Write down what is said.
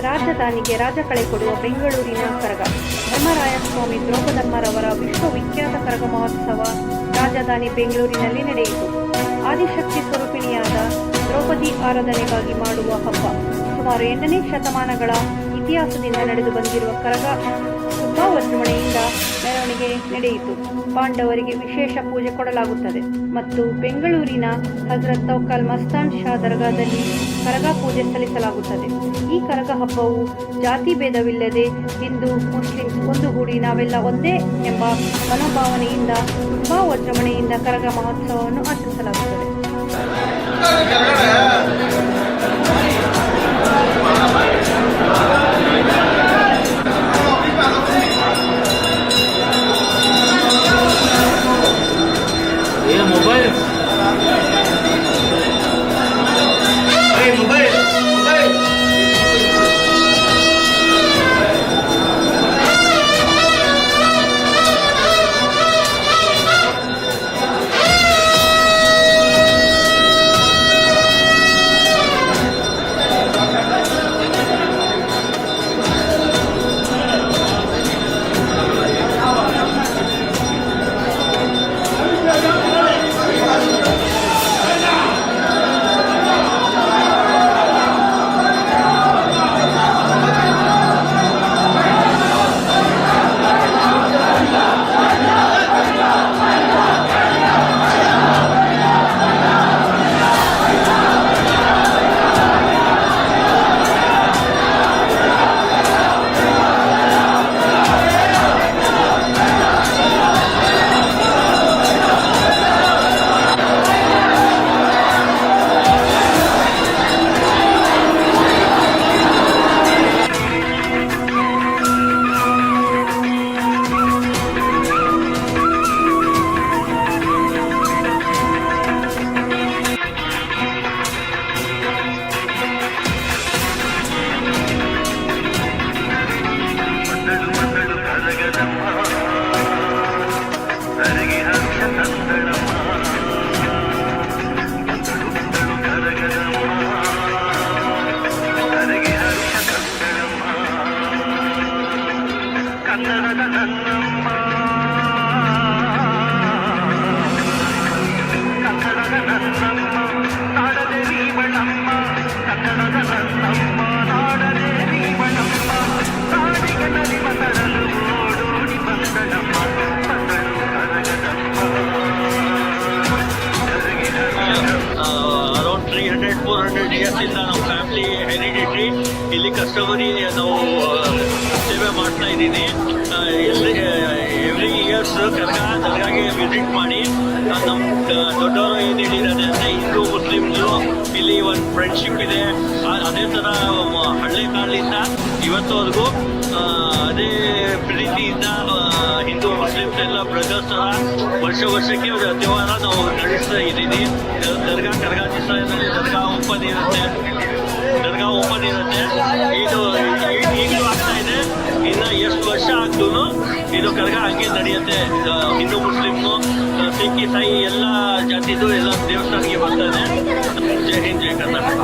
ರಾಜಧಾನಿಗೆ ರಾಜ ಕಳೆ ಕೊಡುವ ಬೆಂಗಳೂರಿನ ಕರಗ. ಧರ್ಮರಾಯಸ್ವಾಮಿ ದ್ರೌಪದಮ್ಮರವರ ವಿಶ್ವವಿಖ್ಯಾತ ಕರಗ ಮಹೋತ್ಸವ ರಾಜಧಾನಿ ಬೆಂಗಳೂರಿನಲ್ಲಿ ನಡೆಯಿತು. ಆದಿಶಕ್ತಿ ಸ್ವರೂಪಿಣಿಯಾದ ದ್ರೌಪದಿ ಆರಾಧನೆಗಾಗಿ ಮಾಡುವ ಹಬ್ಬ. ಸುಮಾರು ಎಂಟನೇ ಶತಮಾನಗಳ ಇತಿಹಾಸದಿಂದ ನಡೆದು ಬಂದಿರುವ ಕರಗ ವಿಜೃಂಭಣೆಯಿಂದ ಮೆರವಣಿಗೆ ನಡೆಯಿತು. ಪಾಂಡವರಿಗೆ ವಿಶೇಷ ಪೂಜೆ ಕೊಡಲಾಗುತ್ತದೆ. ಮತ್ತು ಬೆಂಗಳೂರಿನ ಹಜರತ್ ತೌಕಲ್ ಮಸ್ತಾನ್ ಶಾ ದರ್ಗಾದಲ್ಲಿ ಕರಗ ಪೂಜೆ ಸಲ್ಲಿಸಲಾಗುತ್ತದೆ. ಈ ಕರಗ ಹಬ್ಬವು ಜಾತಿ ಭೇದವಿಲ್ಲದೆ ಹಿಂದೂ, ಮುಸ್ಲಿಂ ಒಂದುಗೂಡಿ ನಾವೆಲ್ಲ ಒಂದೇ ಎಂಬ ಮನೋಭಾವನೆಯಿಂದ, ತುಂಬಾ ವಜ್ರಮಣೆಯಿಂದ ಕರಗ ಮಹೋತ್ಸವವನ್ನು ಆಚರಿಸಲಾಗುತ್ತದೆ. ಕನ್ನಡದ ನನ್ನಮ್ಮ ಕನ್ನಡದ ನನ್ನಮ್ಮ around three hundred four hundred ಇಂದ ನಮ್ಮ ಫ್ಯಾಮಿಲಿ ಹೆರಿಡಿಟ್ರಿ ಇಲ್ಲಿ ಕಸ್ಟಮರಿ ನಾವು ಆ, ಸೇವೆ ಮಾಡ್ತಾ ಇದ್ದೀನಿ ಎವ್ರಿ ಇಯರ್ಸ್ ಕರ್ನಾಟಕ ದರ್ಗಾಗೆ ವಿಸಿಟ್ ಮಾಡಿ ನಮ್ಮ ದೊಡ್ಡವರು ಏನು ಹೇಳಿದ್ದಾರೆ ಅಂದರೆ ಹಿಂದೂ, ಮುಸ್ಲಿಮ್ಸು, ಇಲ್ಲಿ ಒಂದು ಫ್ರೆಂಡ್ಶಿಪ್ ಇದೆ. ಅದೇ ಥರ ಹಳ್ಳಿ ಕಾಲದಿಂದ ಇವತ್ತವರೆಗೂ ಅದೇ ಪ್ರೀತಿಯಿಂದ ಹಿಂದೂ ಮುಸ್ಲಿಮ್ಸ್ ಎಲ್ಲ ಬ್ರದರ್ಸ್ ಥರ ವರ್ಷ ವರ್ಷಕ್ಕೆ ಅತಿವಾರ ನಾವು ನಡೆಸ್ತಾ ಇದ್ದೀನಿ ದರ್ಗಾ, ಕರ್ಗಾ ದಿವಸ ದರ್ಗಾ ಓಪನ್ ಇರುತ್ತೆ. ದರ್ಗಾ ಓಪನ್ ವರ್ಷ ಆಗ್ತೂ ಇದು ಕರ್ಗ ಹಂಗೆ ನಡೆಯುತ್ತೆ. ಹಿಂದೂ ಮುಸ್ಲಿಮ್ ಸಿಕ್ಕಿ ಇಸಾಯಿ, ಎಲ್ಲ ಜಾತಿದು ಎಲ್ಲ ದೇವಸ್ಥಾನಕ್ಕೆ ಬರ್ತದೆ ಜೈ ಹಿಂದ್, ಜೈ ಕರ್ನಾಟಕ.